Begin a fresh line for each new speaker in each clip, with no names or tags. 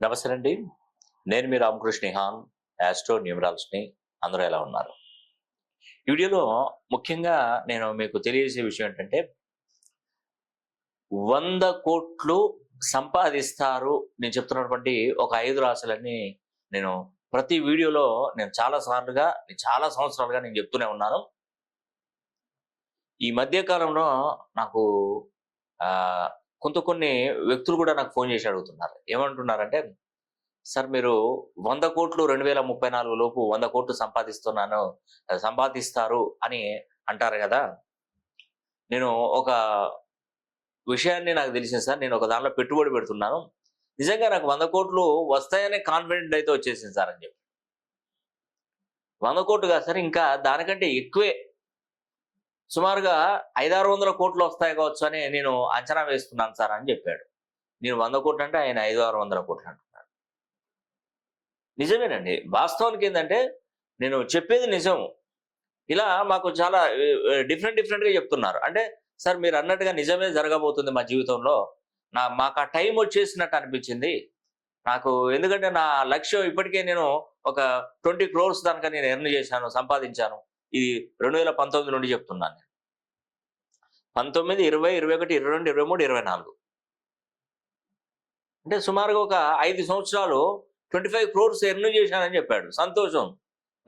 నమస్తే అండి నేను మీ రామకృష్ణ హాన్ యాస్ట్రో న్యూమరాలజీని అందరూ ఎలా ఉన్నారు? ఈ వీడియోలో ముఖ్యంగా నేను మీకు తెలియజేసే విషయం ఏంటంటే వంద కోట్లు సంపాదిస్తారు నేను చెప్తున్నటువంటి ఒక ఐదు రాశులన్నీ నేను ప్రతి వీడియోలో నేను చాలా సార్లుగా చాలా సంవత్సరాలుగా నేను చెప్తూనే ఉన్నాను. ఈ మధ్య కాలంలో నాకు కొంత కొన్ని వ్యక్తులు కూడా నాకు ఫోన్ చేసి అడుగుతున్నారు. ఏమంటున్నారంటే సార్ మీరు వంద కోట్లు రెండు వేల ముప్పై నాలుగు లోపు వంద కోట్లు సంపాదిస్తున్నాను సంపాదిస్తారు అని అంటారు కదా. నేను ఒక విషయాన్ని నాకు తెలిసింది సార్. నేను ఒక దానిలో పెట్టుబడి పెడుతున్నాను. నిజంగా నాకు వంద కోట్లు వస్తాయనే కాన్ఫిడెంట్ అయితే వచ్చేసింది సార్ అని చెప్పి. వంద కోట్లు కాదు సార్ ఇంకా దానికంటే ఎక్కువే సుమారుగా ఐదారు వందల కోట్లు వస్తాయి కావచ్చు అని నేను అంచనా వేస్తున్నాను సార్ అని చెప్పాడు. నేను వంద కోట్లు అంటే ఆయన ఐదు ఆరు వందల కోట్లు అంటున్నాడు. నిజమేనండి. వాస్తవానికి ఏంటంటే నేను చెప్పేది నిజం. ఇలా మాకు చాలా డిఫరెంట్ డిఫరెంట్గా చెప్తున్నారు. అంటే సార్ మీరు అన్నట్టుగా నిజమే జరగబోతుంది మా జీవితంలో. నా మాకు ఆ టైం వచ్చేసినట్టు అనిపించింది. నాకు ఎందుకంటే నా లక్ష్యం ఇప్పటికే నేను ఒక ట్వంటీ క్రోర్స్ దానిక నేను ఎర్న్ చేశాను సంపాదించాను. ఇది రెండు వేల పంతొమ్మిది నుండి చెప్తున్నాను నేను. పంతొమ్మిది ఇరవై ఇరవై ఒకటి ఇరవై రెండు ఇరవై మూడు ఇరవై నాలుగు. అంటే సుమారుగా ఒక ఐదు సంవత్సరాలు ట్వంటీ ఫైవ్ క్రోర్స్ ఎర్న్ చేశానని చెప్పాడు. సంతోషం.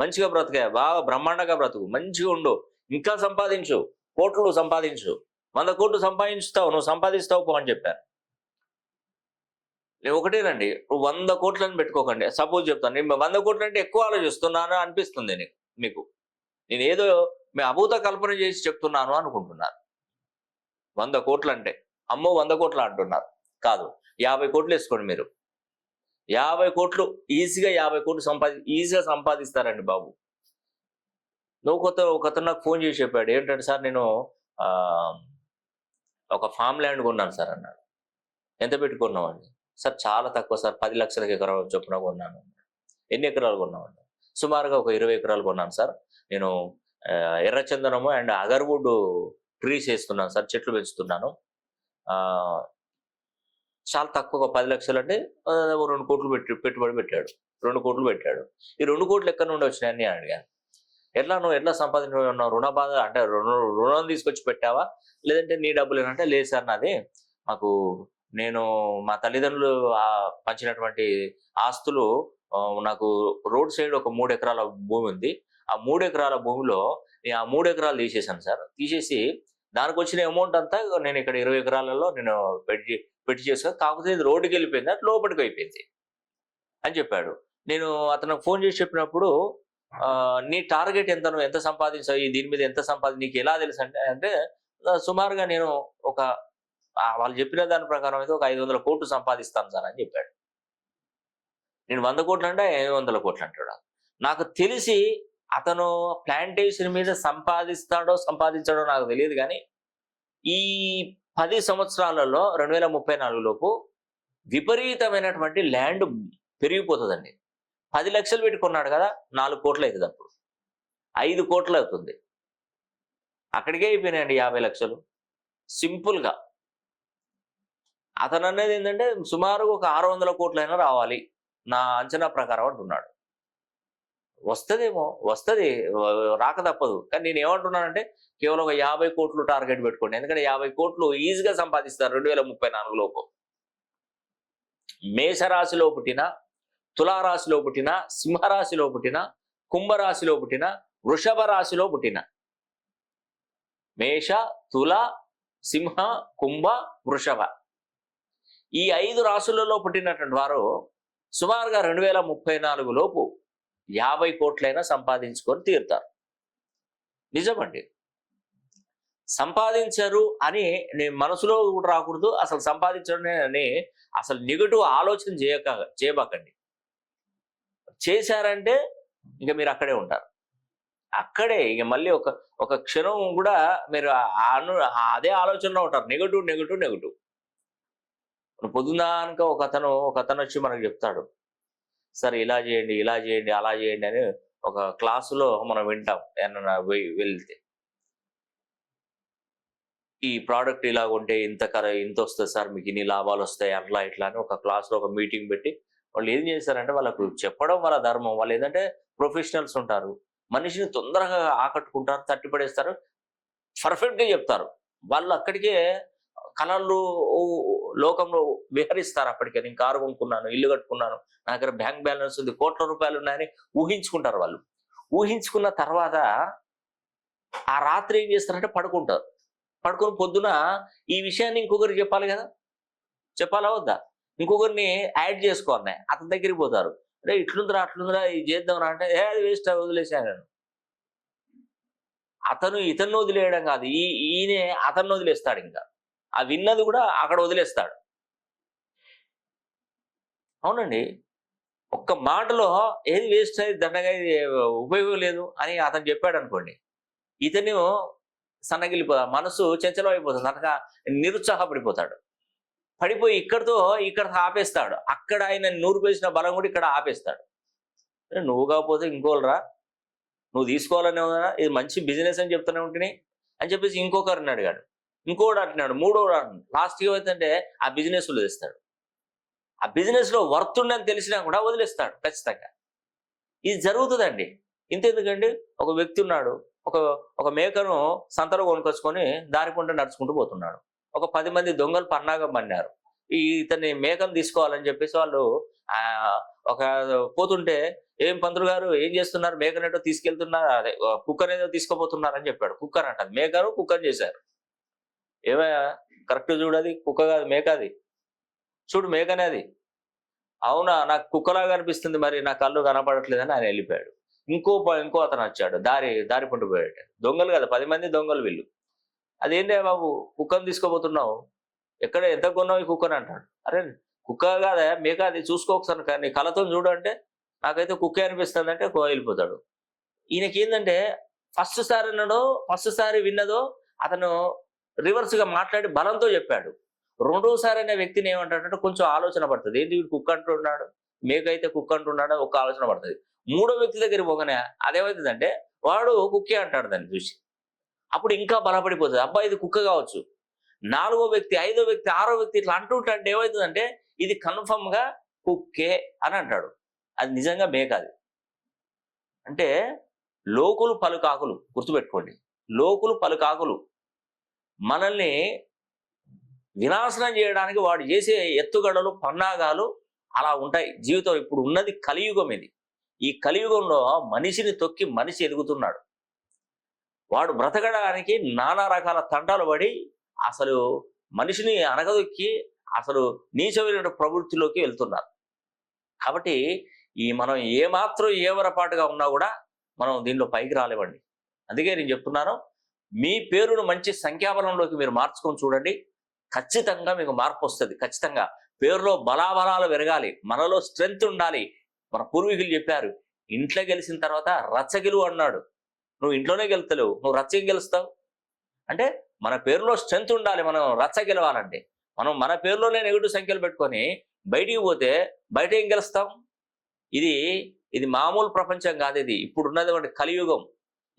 మంచిగా బ్రతికా బాగా బ్రహ్మాండంగా బ్రతుకు. మంచిగా ఉండు. ఇంకా సంపాదించు. కోట్లు సంపాదించు. వంద కోట్లు సంపాదించుతావు. నువ్వు సంపాదిస్తావు పో అని చెప్పాను నేను ఒకటేనండి. నువ్వు వంద కోట్లని పెట్టుకోకండి. సపోజ్ చెప్తాను. నేను వంద కోట్లు అంటే ఎక్కువ ఆలోచిస్తున్నాను అనిపిస్తుంది నీకు మీకు. నేను ఏదో మీ అభూత కల్పన చేసి చెప్తున్నాను అనుకుంటున్నారు. వంద కోట్లు అంటే అమ్మో వంద కోట్లు అంటున్నారు. కాదు. యాభై కోట్లు వేసుకోండి మీరు. యాభై కోట్లు ఈజీగా యాభై కోట్లు సంపాది ఈజీగా సంపాదిస్తారండి బాబు. నువ్వు కొత్త ఒకతను నాకు ఫోన్ చేసి చెప్పాడు. ఏంటంటే సార్ నేను ఒక ఫామ్ ల్యాండ్ కొన్నాను సార్ అన్నాడు. ఎంత పెట్టుకున్నావు అండి సార్ చాలా తక్కువ సార్. పది లక్షలకి ఎకరాలు చొప్పున కొన్నాను. ఎన్ని ఎకరాలు కొన్నామండి? సుమారుగా ఒక ఇరవై ఎకరాలు కొన్నాను సార్. నేను ఎర్రచందనము అండ్ అగర్వుడ్ ట్రీస్ వేస్తున్నాను సార్ చెట్లు పెంచుతున్నాను. చాలా తక్కువ పది లక్షలు అంటే రెండు కోట్లు పెట్టి పెట్టుబడి పెట్టాడు. రెండు కోట్లు పెట్టాడు. ఈ రెండు కోట్లు ఎక్కడి నుండి వచ్చినాయని నేను అడిగాను ఎట్లా నువ్వు ఎట్లా సంపాదించిన రుణ బాధ అంటే రుణం రుణం తీసుకొచ్చి పెట్టావా? లేదంటే నీ డబ్బులు ఏనంటే లేదు సార్ నాది. మాకు నేను మా తల్లిదండ్రులు పంచినటువంటి ఆస్తులు నాకు రోడ్ సైడ్ ఒక మూడు ఎకరాల భూమి ఉంది. ఆ మూడు ఎకరాల భూమిలో నేను ఆ మూడు ఎకరాలు తీసేసాను సార్. తీసేసి దానికి వచ్చిన అమౌంట్ అంతా నేను ఇక్కడ ఇరవై ఎకరాలలో నేను పెట్టి పెట్టి చేసుకుని కాకపోతే ఇది రోడ్డుకి వెళ్ళిపోయింది అంటే లోపలికి అయిపోయింది అని చెప్పాడు. నేను అతనికి ఫోన్ చేసి చెప్పినప్పుడు నీ టార్గెట్ ఎంత నువ్వు ఎంత సంపాదించావు దీని మీద ఎంత సంపాది నీకు ఎలా తెలుసు అంటే అంటే సుమారుగా నేను ఒక వాళ్ళు చెప్పిన దాని ప్రకారం అయితే ఒక ఐదు వందల కోట్లు సంపాదిస్తాను సార్ అని చెప్పాడు. నేను వంద కోట్లు అంటే ఐదు వందల కోట్లు అంటాడు. నాకు తెలిసి అతను ప్లాంటేషన్ మీద సంపాదిస్తాడో సంపాదించాడో నాకు తెలియదు కానీ ఈ పది సంవత్సరాలలో రెండు వేల ముప్పై నాలుగులోపు విపరీతమైనటువంటి ల్యాండ్ పెరిగిపోతుందండి. పది లక్షలు పెట్టుకున్నాడు కదా నాలుగు కోట్లు అవుతుంది అప్పుడు. ఐదు కోట్లు అవుతుంది. అక్కడికే అయిపోయినాయండి యాభై లక్షలు. సింపుల్గా అతను అనేది ఏంటంటే సుమారు ఒక ఆరు వందల కోట్లైనా రావాలి. నా అంచనా ప్రకారం అంటున్నాడు. వస్తుందేమో వస్తుంది రాక తప్పదు. కానీ నేను ఏమంటున్నానంటే కేవలం ఒక యాభై కోట్లు టార్గెట్ పెట్టుకోండి. ఎందుకంటే యాభై కోట్లు ఈజీగా సంపాదిస్తారు రెండు వేల ముప్పై నాలుగు లోపు. మేషరాశిలో పుట్టిన తులారాశిలో పుట్టిన సింహరాశిలో పుట్టిన కుంభరాశిలో పుట్టిన వృషభ రాశిలో పుట్టిన. మేష తుల సింహ కుంభ వృషభ. ఈ ఐదు రాశులలో పుట్టినటువంటి వారు సుమారుగా రెండు వేల ముప్పై నాలుగు లోపు యాభై కోట్లైనా సంపాదించుకొని తీరుతారు. నిజమండి. సంపాదించరు అని నేను మనసులో కూడా రాకూడదు అసలు సంపాదించడం అని అసలు నెగటివ్ ఆలోచన చేయక చేయబాకండి. చేశారంటే ఇంకా మీరు అక్కడే ఉంటారు. అక్కడే ఇక మళ్ళీ ఒక ఒక క్షణం కూడా మీరు అను అదే ఆలోచనలో ఉంటారు. నెగటివ్ నెగటివ్ నెగటివ్ పొద్దున్నాక ఒక అతను ఒక అతను వచ్చి మనకు చెప్తాడు. సరే ఇలా చేయండి ఇలా చేయండి అలా చేయండి అని ఒక క్లాసులో మనం వింటాం ఏమన్నా వెళ్తే. ఈ ప్రోడక్ట్ ఇలా ఉంటే ఇంత కర ఇంత వస్తుంది సార్ మీకు ఇన్ని లాభాలు వస్తాయి అట్లా ఇట్లా అని ఒక క్లాస్లో ఒక మీటింగ్ పెట్టి వాళ్ళు ఏం చేస్తారంటే వాళ్ళకు చెప్పడం వాళ్ళ ధర్మం. వాళ్ళు ఏంటంటే ప్రొఫెషనల్స్ ఉంటారు. మనిషిని తొందరగా ఆకట్టుకుంటారు తట్టిపడేస్తారు పర్ఫెక్ట్గా చెప్తారు. వాళ్ళు అక్కడికే కళలు లోకంలో విహరిస్తారు అప్పటికే. నేను కారు కొనుక్కున్నాను ఇల్లు కట్టుకున్నాను నా దగ్గర బ్యాంక్ బ్యాలెన్స్ ఉంది కోట్ల రూపాయలు ఉన్నాయని ఊహించుకుంటారు వాళ్ళు. ఊహించుకున్న తర్వాత ఆ రాత్రి ఏం చేస్తారంటే పడుకుంటారు. పడుకొని పొద్దున ఈ విషయాన్ని ఇంకొకరికి చెప్పాలి కదా? చెప్పాలా వద్దా? ఇంకొకరిని యాడ్ చేసుకోవాలి అతని దగ్గరికి పోతారు. అరే ఇట్లుందిరా అట్లుందిరా ఇది చేద్దాం అంటే ఏ అది వేస్ట్ వదిలేసాను అతను ఇతన్ని వదిలేయడం కాదు ఈ ఈయనే అతన్ని వదిలేస్తాడు ఇంకా. ఆ విన్నది కూడా అక్కడ వదిలేస్తాడు. అవునండి. ఒక్క మాటలో ఏది వేస్ట్ అయ్యి దండగా ఇది ఉపయోగం లేదు అని అతను చెప్పాడు అనుకోండి. ఇతను సన్నగిలిపోతాడు. మనసు చంచలం అయిపోతుంది. అనగా నిరుత్సాహపడిపోతాడు. పడిపోయి ఇక్కడతో ఇక్కడ ఆపేస్తాడు. అక్కడ ఆయన నూరు పేసిన బలం కూడా ఇక్కడ ఆపేస్తాడు. నువ్వు కాకపోతే ఇంకోళ్ళరా నువ్వు తీసుకోవాలనే ఉందా ఇది మంచి బిజినెస్ అని చెప్తూనే ఉంటుంది అని చెప్పేసి ఇంకొకరిని అడిగాడు. ఇంకోడు అంటున్నాడు మూడోడు అంటున్నాడు. లాస్ట్కి ఏమైందంటే ఆ బిజినెస్ వదిలేస్తాడు. ఆ బిజినెస్లో వర్త్ ఉండని తెలిసినా కూడా వదిలేస్తాడు ఖచ్చితంగా. ఇది జరుగుతుందండి. ఇంతెందుకండి? ఒక వ్యక్తి ఉన్నాడు ఒక ఒక మేకను సంతలో కొనుకొచ్చుకొని దారి నడుచుకుంటూ పోతున్నాడు. ఒక పది మంది దొంగలు పన్నాగం పన్నారు. ఈ ఇతన్ని మేకను తీసుకోవాలని చెప్పేసి వాళ్ళు ఒక పోతుంటే ఏం పంతులు గారు ఏం చేస్తున్నారు? మేకనేటో తీసుకెళ్తున్నారు? అదే కుక్కర్ ఏదో తీసుకోపోతున్నారు అని చెప్పాడు. కుక్కర్ అంటారు మేకను కుక్కర్ చేశారు. ఏమయ్యా? కరెక్ట్ చూడది కుక్క కాదు మేక అది. చూడు మేకనే అది. అవునా? నాకు కుక్కలాగా అనిపిస్తుంది మరి నా కళ్ళు కనపడట్లేదని ఆయన వెళ్ళిపోయాడు. ఇంకో ఇంకో అతను వచ్చాడు దారి దారి పండు పోయాడు. దొంగలు కదా పది మంది దొంగలు వీళ్ళు. అదేంటే బాబు కుక్కను తీసుకోబోతున్నావు ఎక్కడ ఎంత కొన్నావు ఈ కుక్కని అంటాడు. అరే కుక్క కాదా మేక అది చూసుకో ఒకసారి కానీ కళ్ళతో చూడు అంటే నాకైతే కుక్కే అనిపిస్తుంది అంటే వెళ్ళిపోతాడు. ఈయనకి ఏంటంటే ఫస్ట్ సారి అన్నాడో ఫస్ట్ సారి విన్నదో అతను రివర్స్గా మాట్లాడి బలంతో చెప్పాడు. రెండోసారి అనే వ్యక్తిని ఏమంటాడంటే కొంచెం ఆలోచన పడుతుంది. ఏంటి వీడు కుక్క అంటున్నాడు? మేకైతే కుక్క అంటున్నాడు? ఒక ఆలోచన పడుతుంది. మూడో వ్యక్తి దగ్గర పోగానే అదేమవుతుందంటే వాడు కుక్కే అంటాడు దాన్ని చూసి. అప్పుడు ఇంకా బలపడిపోతుంది. అబ్బా ఇది కుక్క కావచ్చు. నాలుగో వ్యక్తి ఐదో వ్యక్తి ఆరో వ్యక్తి ఇట్లా అంటుంటే ఏమవుతుందంటే ఇది కన్ఫర్మ్గా కుక్కే అని అంటాడు. అది నిజంగా మేక అది. అంటే లోకులు పలుకాకులు. గుర్తుపెట్టుకోండి. లోకులు పలుకాకులు. మనల్ని వినాశనం చేయడానికి వాడు చేసే ఎత్తుగడలు పన్నాగాలు అలా ఉంటాయి. జీవితం ఇప్పుడు ఉన్నది కలియుగం ఇది. ఈ కలియుగంలో మనిషిని తొక్కి మనిషి ఎదుగుతున్నాడు. వాడు బ్రతకడానికి నానా రకాల తంటాలు పడి అసలు మనిషిని అనగదొక్కి అసలు నీచమైన ప్రవృత్తిలోకి వెళ్తున్నారు. కాబట్టి ఈ మనం ఏమాత్రం ఏవరపాటుగా ఉన్నా కూడా మనం దీనిలో పైకి రాలేవండి అందుకే నేను చెప్తున్నాను మీ పేరును మంచి సంఖ్యాబలంలోకి మీరు మార్చుకొని చూడండి. ఖచ్చితంగా మీకు మార్పు వస్తుంది. ఖచ్చితంగా పేరులో బలాబలాలు పెరగాలి. మనలో స్ట్రెంగ్త్ ఉండాలి. మన పూర్వీకులు చెప్పారు ఇంట్లో గెలిచిన తర్వాత రచ్చగెలు అన్నాడు. నువ్వు ఇంట్లోనే గెలుతలేవు. నువ్వు రచ్చకి గెలుస్తావు. అంటే మన పేరులో స్ట్రెంగ్త్ ఉండాలి. మనం రచ్చ గెలవాలంటే. మనం మన పేరులోనే నెగిటివ్ సంఖ్యలు పెట్టుకొని బయటికి పోతే బయట ఏం గెలుస్తాం? ఇది ఇది మామూలు ప్రపంచం కాదు ఇది. ఇప్పుడు ఉన్నటువంటి కలియుగం.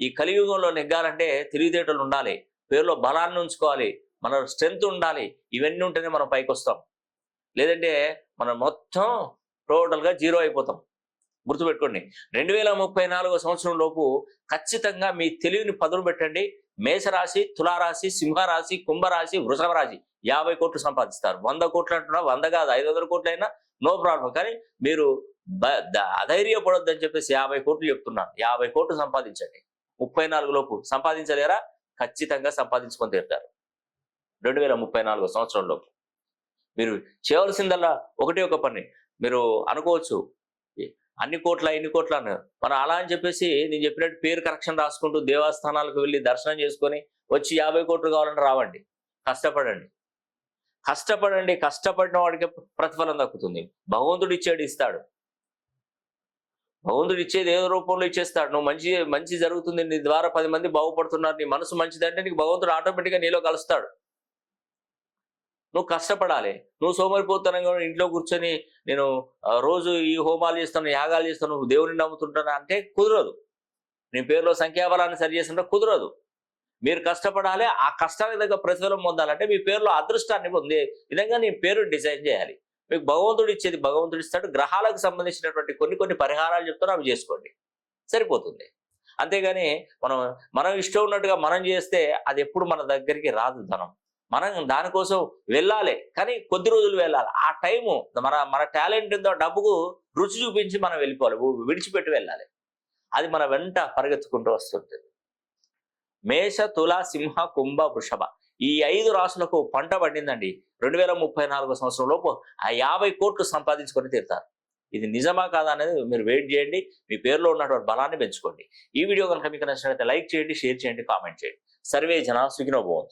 ఈ కలియుగంలో నెగ్గాలంటే తెలివితేటలు ఉండాలి. పేరులో బలాన్ని ఉంచుకోవాలి. మన స్ట్రెంగ్త్ ఉండాలి. ఇవన్నీ ఉంటేనే మనం పైకి వస్తాం లేదంటే మనం మొత్తం టోటల్గా జీరో అయిపోతాం. గుర్తుపెట్టుకోండి. రెండు వేల ముప్పై నాలుగో సంవత్సరం లోపు ఖచ్చితంగా మీ తెలివిని పదును పెట్టండి. మేషరాశి తులారాశి సింహరాశి కుంభరాశి వృషభ రాశి యాభై కోట్లు సంపాదిస్తారు. వంద కోట్లు అంటున్నా వంద కాదు ఐదు వందల కోట్లు అయినా నో ప్రాబ్లం. కానీ మీరు అధైర్యపడొద్దని చెప్పేసి యాభై కోట్లు చెప్తున్నారు. యాభై కోట్లు సంపాదించండి. ముప్పై నాలుగు లోపు సంపాదించలేరా? ఖచ్చితంగా సంపాదించుకొని తీరుతారు. రెండు వేల ముప్పై నాలుగో సంవత్సరంలోపు మీరు చేయవలసిందల్లా ఒకటే ఒక పని. మీరు అనుకోవచ్చు అన్ని కోట్ల ఇన్ని కోట్ల మనం అలా అని చెప్పేసి నేను చెప్పినట్టు పేరు కరెక్షన్ రాసుకుంటూ దేవస్థానాలకు వెళ్ళి దర్శనం చేసుకొని వచ్చి యాభై కోట్లు కావాలంటే రావండి. కష్టపడండి. కష్టపడండి కష్టపడిన వాడికి ప్రతిఫలం దక్కుతుంది. భగవంతుడు ఇచ్చాడు ఇస్తాడు. భగవంతుడు ఇచ్చేది ఏదో రూపంలో ఇచ్చేస్తాడు. నువ్వు మంచి మంచి జరుగుతుంది నీ ద్వారా పది మంది బాగుపడుతున్నారు నీ మనసు మంచిదంటే నీకు భగవంతుడు ఆటోమేటిక్గా నీలో కలుస్తాడు. నువ్వు కష్టపడాలి. నువ్వు సోమరిపోతానంగా ఇంట్లో కూర్చొని నేను రోజు ఈ హోమాలు చేస్తాను యాగాలు చేస్తాను నువ్వు దేవుని నమ్ముతుంటాను అంటే కుదరదు. నీ పేరులో సంఖ్యాబలాన్ని సరి చేస్తుంటే కుదరదు. మీరు కష్టపడాలి ఆ కష్టానికి దగ్గర ప్రతిఫలం పొందాలంటే మీ పేరులో అదృష్టాన్ని పొందే విధంగా నీ పేరు డిజైన్ చేయాలి. మీకు భగవంతుడు ఇచ్చేది భగవంతుడు ఇస్తాడు. గ్రహాలకు సంబంధించినటువంటి కొన్ని కొన్ని పరిహారాలు చెప్తారు. అవి చేసుకోండి. సరిపోతుంది. అంతేగాని మనం మనం ఇష్టం ఉన్నట్టుగా మనం చేస్తే అది ఎప్పుడు మన దగ్గరికి రాదు ధనం. మనం దానికోసం వెళ్ళాలి. కానీ కొద్ది రోజులు వెళ్ళాలి. ఆ టైము మన మన టాలెంట్ ఉందో డబ్బుకు రుచి చూపించి మనం వెళ్ళిపోవాలి. విడిచిపెట్టి వెళ్ళాలి. అది మన వెంట పరిగెత్తుకుంటూ వస్తుంటుంది. మేష తుల సింహ కుంభ వృషభ. ఈ ఐదు రాసులకు పంట పడిందండి. రెండు వేల ముప్పై నాలుగో సంవత్సరం లోపు ఆ యాభై కోట్లు సంపాదించుకొని తీరుతారు. ఇది నిజమా కాదా అనేది మీరు వెయిట్ చేయండి. మీ పేరులో ఉన్నటువంటి బలాన్ని పెంచుకోండి. ఈ వీడియో కనుక మీకు నచ్చినట్లయితే లైక్ చేయండి షేర్ చేయండి కామెంట్ చేయండి. సర్వే జన సుఖినోభవంతు